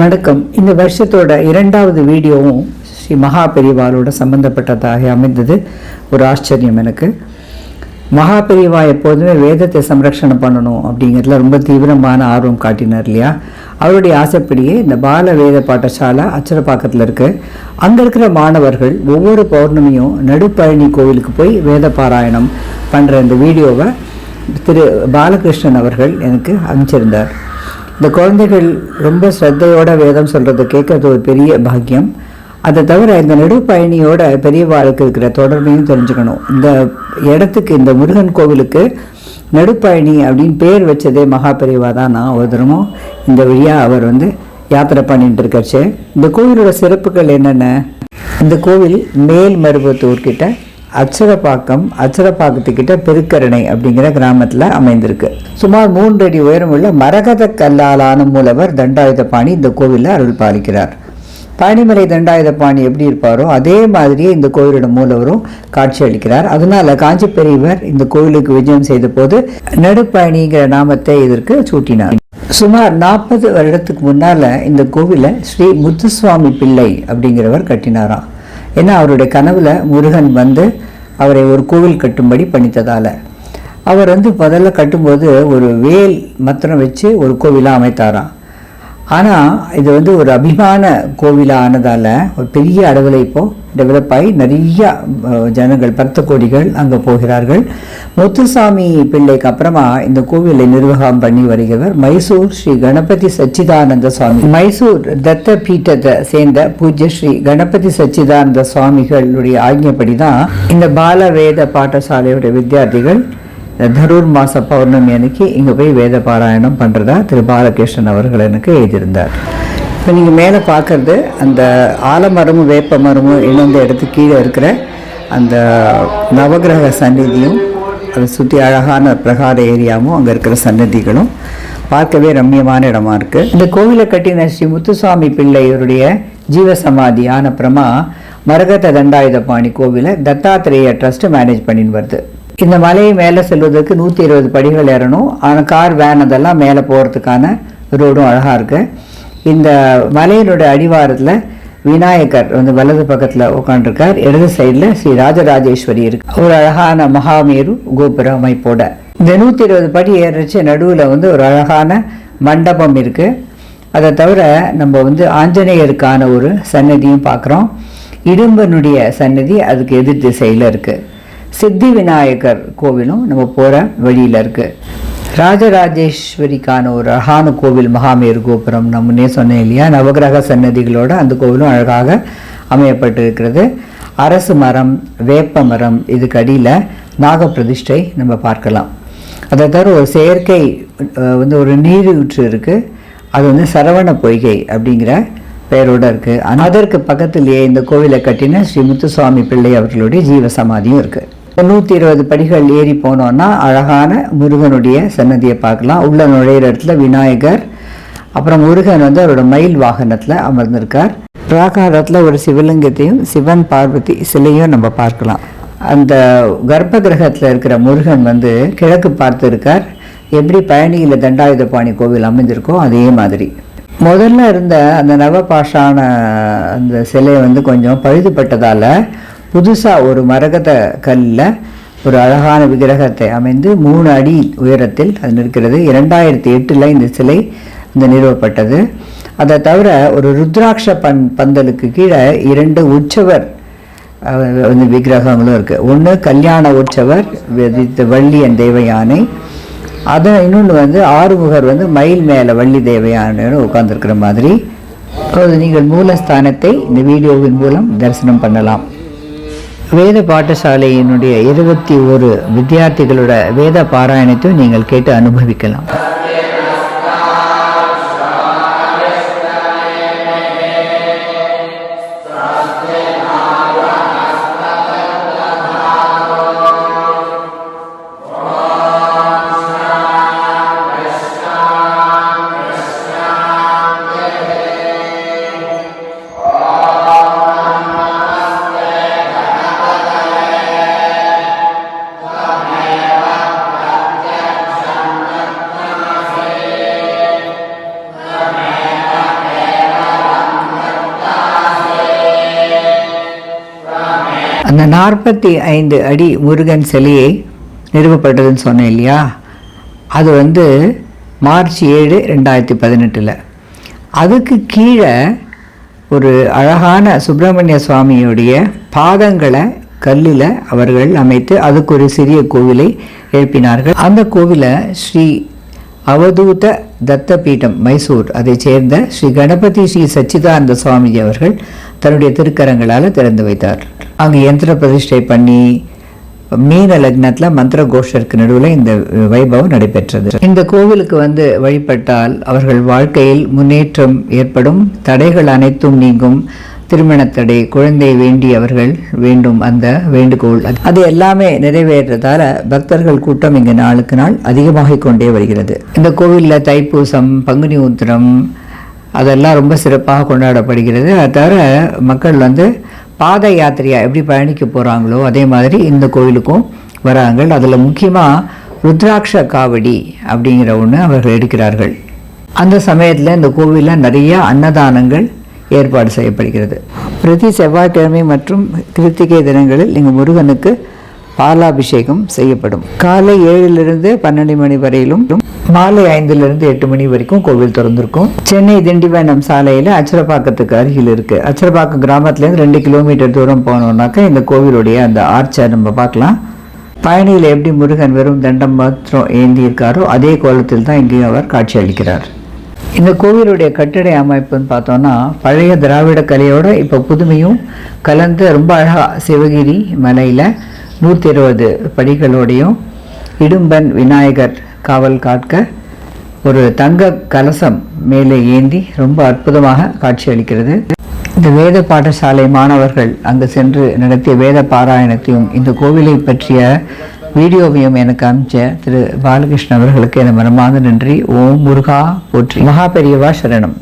வணக்கம். இந்த வருஷத்தோட இரண்டாவது வீடியோவும் ஸ்ரீ மகா பெரிவாளோட சம்பந்தப்பட்டதாக அமைந்தது. ஒரு ஆச்சரியம் எனக்கு. மகா பெரிவா எப்போதுமே வேதத்தை சம்ரக்ஷணம் பண்ணணும் அப்படிங்கிறதுல ரொம்ப தீவிரமான ஆர்வம் காட்டினார் இல்லையா? அவருடைய ஆசைப்படியே இந்த பால வேத பாடசாலை அச்சரப்பாக்கத்தில் இருக்குது அங்கே இருக்கிற மாணவர்கள் ஒவ்வொரு பௌர்ணமியும் நடுப்பழனி கோவிலுக்கு போய் வேத பாராயணம் பண்ணுற இந்த வீடியோவை திரு பாலகிருஷ்ணன் அவர்கள் எனக்கு அனுப்பிச்சிருந்தார். இந்த குழந்தைகள் ரொம்ப ஸ்ரத்தையோட வேதம் சொல்கிறத கேட்கறது ஒரு பெரிய பாக்கியம். அதை தவிர இந்த நெடுப்பயணியோட பெரியவாளுக்கு இருக்கிற தொடர்பையும் தெரிஞ்சுக்கணும். இந்த இடத்துக்கு இந்த முருகன் கோவிலுக்கு நெடுப்பயணி அப்படின்னு பேர் வச்சதே மகா பெரியவா தான். நான் ஒரு தினமும் இந்த வழியாக அவர் வந்து யாத்திரை பண்ணிட்டு இருக்காச்சு இந்த கோவிலோட சிறப்புகள் என்னென்ன? இந்த கோவில் மேல் மருவத்தூர் அச்சரப்பாக்கம் அச்சரப்பாக்கத்துக்கிட்ட பெருக்கரணை அப்படிங்கிற கிராமத்தில் அமைந்திருக்கு. சுமார் மூன்று அடி உயரமுள்ள மரகத கல்லாலான மூலவர் தண்டாயுதபாணி இந்த கோவிலில் அருள் பாலிக்கிறார். பழனிமலை தண்டாயுதபாணி எப்படி இருப்பாரோ அதே மாதிரியே இந்த கோவிலோட மூலவரும் காட்சி அளிக்கிறார். அதனால காஞ்சி பெரியவர் இந்த கோவிலுக்கு விஜயம் செய்த போது நடுப்பயணிங்கிற நாமத்தை இதற்கு சூட்டினார். சுமார் நாற்பது வருடத்துக்கு முன்னால இந்த கோவிலை ஸ்ரீ முத்துசுவாமி பிள்ளை அப்படிங்கிறவர் கட்டினாராம். ஏன்னா அவருடைய கனவில் முருகன் வந்து அவரை ஒரு கோவில் கட்டும்படி பணித்ததால். அவர் வந்து முதல்ல கட்டும்போது ஒரு வேல் மத்திரம் வச்சு ஒரு கோவிலாக அமைத்தாராம். ஆனால் இது வந்து ஒரு அபிமான கோவிலாக ஆனதால் ஒரு பெரிய அளவில் இப்போது டெவலப் ஆகி நிறைய ஜனங்கள் பக்த கோடிகள் அங்கே போகிறார்கள். முத்துசாமி பிள்ளைக்கு அப்புறமா இந்த கோவிலை நிர்வாகம் பண்ணி வருகிறவர் மைசூர் ஸ்ரீ கணபதி சச்சிதானந்த சுவாமி. மைசூர் தத்த பீட்டத்தை சேர்ந்த பூஜ்ய ஸ்ரீ கணபதி சச்சிதானந்த சுவாமிகளுடைய ஆజ్ఞப்படி தான் இந்த பாலவேத பாடசாலையுடைய வித்தியார்த்திகள் தரூர் மாச பௌர்ணமி அன்னைக்கு இங்கே போய் வேத பாராயணம் பண்ணுறதா திரு பாலகிருஷ்ணன் அவர்கள் எனக்கு எழுதியிருந்தார். இப்போ நீங்கள் மேலே பார்க்குறது அந்த ஆலமரமும் வேப்ப மரமும் இணைந்த இடத்துக்கு கீழே இருக்கிற அந்த நவகிரக சந்நிதியும் அதை சுற்றி அழகான பிரகார ஏரியாவும் அங்கே இருக்கிற சன்னதிகளும் பார்க்கவே ரம்மியமான இடமா இருக்குது இந்த கோவிலை கட்டின ஸ்ரீ முத்துசாமி பிள்ளையருடைய ஜீவசமாதியான பிரமா அப்புறமா மரகத தண்டாயுதபாணி கோவிலை தத்தாத்திரேய ட்ரஸ்ட் மேனேஜ் பண்ணின்னு வருது. இந்த மலையை மேலே செல்வதற்கு நூற்றி இருபது படிகள் ஏறணும். ஆனால் கார் வேன் அதெல்லாம் மேலே போகிறதுக்கான ரோடும் அழகாக இருக்கு. இந்த மலையினுடைய அடிவாரத்தில் விநாயகர் வந்து வலது பக்கத்தில் உட்காந்துருக்கார் இடது சைடில் ஸ்ரீ ராஜராஜேஸ்வரி இருக்கு. ஒரு அழகான மகாமேரு கோபுர அமைப்போட. இந்த நூற்றி இருபது படி ஏறிச்சு நடுவில் வந்து ஒரு அழகான மண்டபம் இருக்கு. அதை தவிர நம்ம வந்து ஆஞ்சநேயருக்கான ஒரு சன்னதியும் பார்க்குறோம் இடும்பனுடைய சன்னதி அதுக்கு எதிர் திசையில் இருக்குது சித்தி விநாயகர் கோவிலும் நம்ம போகிற வழியில் இருக்குது ராஜராஜேஸ்வரிக்கான ஒரு அழகான கோவில் மகாமேரு கோபுரம் நான் முன்னே சொன்னேன் இல்லையா? நவகிரக சன்னதிகளோட அந்த கோவிலும் அழகாக அமையப்பட்டிருக்கிறது. அரசு மரம் வேப்ப மரம் இதுக்கு அடியில் நாகப்பிரதிஷ்டை நம்ம பார்க்கலாம். அதை தவிர ஒரு செயற்கை வந்து ஒரு நீரூற்று இருக்குது அது வந்து சரவண பொய்கை அப்படிங்கிற பெயரோட இருக்கு. அதற்கு பக்கத்திலேயே இந்த கோவிலை கட்டின ஸ்ரீ முத்துசுவாமி பிள்ளை அவர்களுடைய ஜீவ சமாதியும் இருக்கு. நூற்றி இருபது படிகள் ஏறி போனோம்னா அழகான முருகனுடைய சன்னதியை பார்க்கலாம். உள்ள நுழையிற இடத்துல விநாயகர் அப்புறம் முருகன் வந்து அவரோட மயில் வாகனத்தில் அமர்ந்திருக்கார். பிராகாரத்தில் ஒரு சிவலிங்கத்தையும் சிவன் பார்வதி சிலையும் நம்ம பார்க்கலாம். அந்த கர்ப்ப கிரகத்தில் இருக்கிற முருகன் வந்து கிழக்கு பார்த்து இருக்கார் எப்படி பழனியில் தண்டாயுதபாணி கோவில் அமைஞ்சிருக்கோ அதே மாதிரி. முதல்ல இருந்த அந்த நவபாஷான அந்த சிலை வந்து கொஞ்சம் பழுதுபட்டதால் புதுசாக ஒரு மரகத கல்லில் ஒரு அழகான விக்கிரகத்தை அமைந்து மூணு அடி உயரத்தில் அது நிற்கிறது. இரண்டாயிரத்தி எட்டில் இந்த சிலை இந்த நிறுவப்பட்டது. அதை தவிர ஒரு ருத்ராட்ச பன் பந்தலுக்கு கீழே இரண்டு உற்சவர் வந்து விக்கிரகங்களும் இருக்குது ஒன்று கல்யாண உற்சவர் வள்ளியன் தேவயானை. அதை இன்னொன்று வந்து ஆறுமுகர் வந்து மயில் மேலே வள்ளி தேவயானையோடு உட்கார்ந்திருக்கிற மாதிரி. அப்போது நீங்கள் மூலஸ்தானத்தை இந்த வீடியோவின் மூலம் தரிசனம் பண்ணலாம். வேத பாடசாலையினுடைய இருபத்தி ஒரு வித்தியார்த்திகளோட வேத பாராயணத்தையும் நீங்கள் கேட்டு அனுபவிக்கலாம். அந்த நாற்பத்தி ஐந்து அடி முருகன் சிலையை நிறுவப்பட்டதுன்னு சொன்னேன் இல்லையா? அது வந்து மார்ச் ஏழு ரெண்டாயிரத்தி பதினெட்டில். அதுக்கு கீழே ஒரு அழகான சுப்பிரமணிய சுவாமியுடைய பாதங்களை கல்லில் அவர்கள் அமைத்து அதுக்கு ஒரு சிறிய கோவிலை எழுப்பினார்கள். அந்த கோவிலை ஸ்ரீ அவதூத தத்தபீடம் மைசூர். அதைச் சேர்ந்த ஸ்ரீ கணபதி ஸ்ரீ சச்சிதானந்த சுவாமிஜி அவர்கள் தன்னுடைய திருக்கரங்களால் திறந்து வைத்தார். அங்கே யந்திர பிரதிஷ்டை பண்ணி மீன லக்னத்தில் மந்திர கோஷருக்கு நடுவில் இந்த வைபவம் நடைபெற்றது. இந்த கோவிலுக்கு வந்து வழிபட்டால் அவர்கள் வாழ்க்கையில் முன்னேற்றம் ஏற்படும் தடைகள் அனைத்தும் நீங்கும். திருமணத்தடை குழந்தை வேண்டியவர்கள் வேண்டும் அந்த வேண்டுகோள் அது. எல்லாமே நிறைவேறதால பக்தர்கள் கூட்டம் இங்கு நாளுக்கு நாள் அதிகமாகிக் கொண்டே வருகிறது. இந்த கோவிலில் தைப்பூசம் பங்குனி உத்திரம் அதெல்லாம் ரொம்ப சிறப்பாக கொண்டாடப்படுகிறது. அது தவிர மக்கள் வந்து பாத யாத்திரையாக எப்படி பழனிக்கு போகிறாங்களோ அதே மாதிரி இந்த கோவிலுக்கும் வராங்க. அதில் முக்கியமாக ருத்ராட்ச காவடி அப்படிங்கிற ஒன்று அவர்கள் எடுக்கிறார்கள். அந்த சமயத்தில் இந்த கோவிலில் நிறைய அன்னதானங்கள் ஏற்பாடு செய்யப்படுகிறது. பிரதி செவ்வாய்க்கிழமை மற்றும் கிருத்திகை தினங்களில் இங்கு முருகனுக்கு பாலாபிஷேகம் செய்யப்படும். காலை ஏழிலிருந்து பன்னெண்டு மணி வரையிலும் மாலை ஐந்திலிருந்து எட்டு மணி வரைக்கும் கோவில் திறந்திருக்கும். சென்னை திண்டிவனம் சாலையில் அச்சரப்பாக்கத்துக்கு அருகில் இருக்குது அச்சரப்பாக்கம் கிராமத்துலேருந்து ரெண்டு கிலோமீட்டர் தூரம் போனோம்னாக்கா இந்த கோவிலுடைய அந்த ஆர்ச்சை நம்ம பார்க்கலாம். பயணியில் எப்படி முருகன் வெறும் தண்டம் மாத்திரம் ஏந்தியிருக்காரோ அதே கோலத்தில் தான் இங்கேயும் அவர் காட்சி அளிக்கிறார். இந்த கோவிலுடைய கட்டிட அமைப்புன்னு பார்த்தோன்னா பழைய திராவிட கலையோட இப்போ புதுமையும் கலந்து ரொம்ப அழகாக சிவகிரி மலையில் நூற்றி இருபது படிகளோடையும் இடும்பன் விநாயகர் காவல் காட்க ஒரு தங்க கலசம் மேலே ஏந்தி ரொம்ப அற்புதமாக காட்சியளிக்கிறது இந்த வேத பாடசாலை மாணவர்கள் அங்கு சென்று நடத்திய வேத பாராயணத்தையும் இந்த கோவிலை பற்றிய வீடியோவையும் எனக்கு அனுப்பிச்ச திரு பாலகிருஷ்ணன் அவர்களுக்கு என் மனமார்ந்த நன்றி. ஓம் முருகா போற்றி. மகா பெரியவா சரணம்.